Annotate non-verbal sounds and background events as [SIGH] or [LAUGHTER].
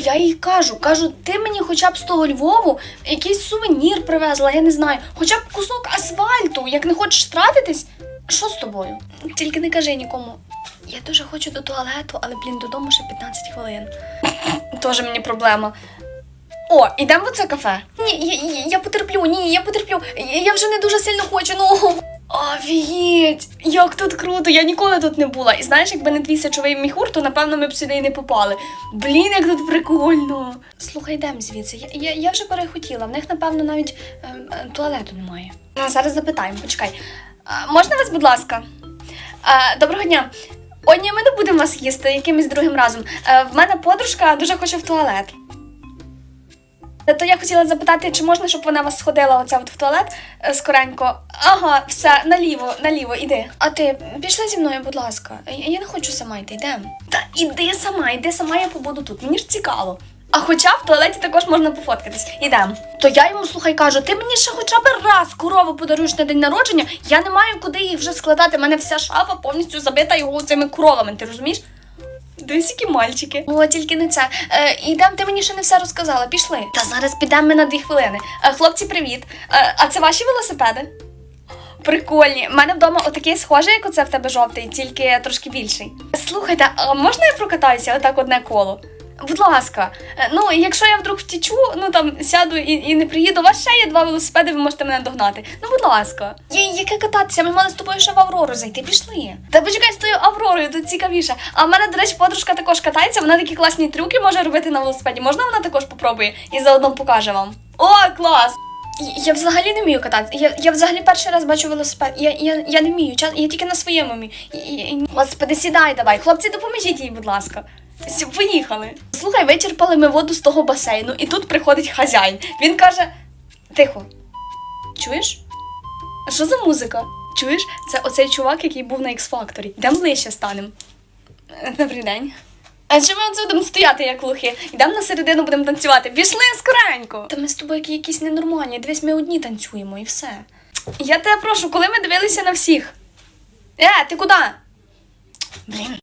Я їй кажу, кажу, ти мені хоча б з того Львову якийсь сувенір привезла, я не знаю, хоча б кусок асфальту, як не хочеш тратитись. Що з тобою? Тільки не кажи нікому. Я дуже хочу до туалету, але, блін, додому ще 15 хвилин. [LAUGHS] Тоже мені проблема. О, ідемо в це кафе. Ні, я, я, потерплю, ні, я потерплю. Я, я вже не дуже сильно хочу. Ну офігеть, як тут круто, я ніколи тут не була. І знаєш, якби не твій сечовий міхур, то напевно ми б сюди і не попали. Блін, як тут прикольно. Слухай, йдемо звідси. Я, я, я вже перехотіла. В них, напевно, навіть ем, е, туалету немає. А, зараз запитаємо, почекай. А, можна вас, будь ласка? А, доброго дня. О, ми не будемо вас їсти якимось другим разом. Е, в мене подружка дуже хоче в туалет. То я хотіла запитати, чи можна, щоб вона вас сходила оце от в туалет е, скоренько. Ага, все, наліво, наліво, іди. А ти пішли зі мною, будь ласка. Я, не хочу сама йти, йдемо. Та іди сама, іди сама, я побуду тут. Мені ж цікаво. А хоча в туалеті також можна пофоткатись. Ідемо. То я йому слухай кажу, ти мені ще хоча б раз корову подаруєш на день народження. Я не маю куди їх вже складати. У мене вся шафа повністю забита його цими коровами. Ти розумієш? Які мальчики. О, тільки не це. Е, ідем, ти мені ще не все розказала. Пішли. Та зараз підемо ми на дві хвилини. Е, хлопці, привіт. Е, а це ваші велосипеди? Прикольні. У мене вдома отакий схожий, як оце в тебе жовтий, тільки трошки більший. Слухайте, а можна я прокатаюся отак одне коло? Будь ласка, Е, ну якщо я вдруг втічу, ну там сяду і, і не приїду, у вас ще є два велосипеди, ви можете мене догнати. Ну, будь ласка. Є, яке кататися? Ми мали з тобою ще в Аврору зайти. Пішли. Та почекай з тою Авророю, тут цікавіше. А в мене, до речі, подружка також катається, вона такі класні трюки може робити на велосипеді. Можна вона також попробує і заодно покаже вам. О, клас! Я- взагалі не вмію кататися. Я, я взагалі перший раз бачу велосипед. Я, я, я не вмію. Я тільки на своєму вмію. Господи, сідай давай. Хлопці, допоможіть їй, будь ласка. Поїхали. Слухай, вичерпали ми воду з того басейну, і тут приходить хазяїн. Він каже: Тихо, чуєш? А що за музика? Чуєш? Це оцей чувак, який був на X-Factor. Йдемо ближче станемо. Е, Добрий день. А чому ми це будемо стояти, як лохи? Йдемо на середину, будемо танцювати. Пішли скоренько. Та ми з тобою якісь ненормальні. Дивись, ми одні танцюємо і все. Я тебе прошу, коли ми дивилися на всіх. Е, ти куди? Блін.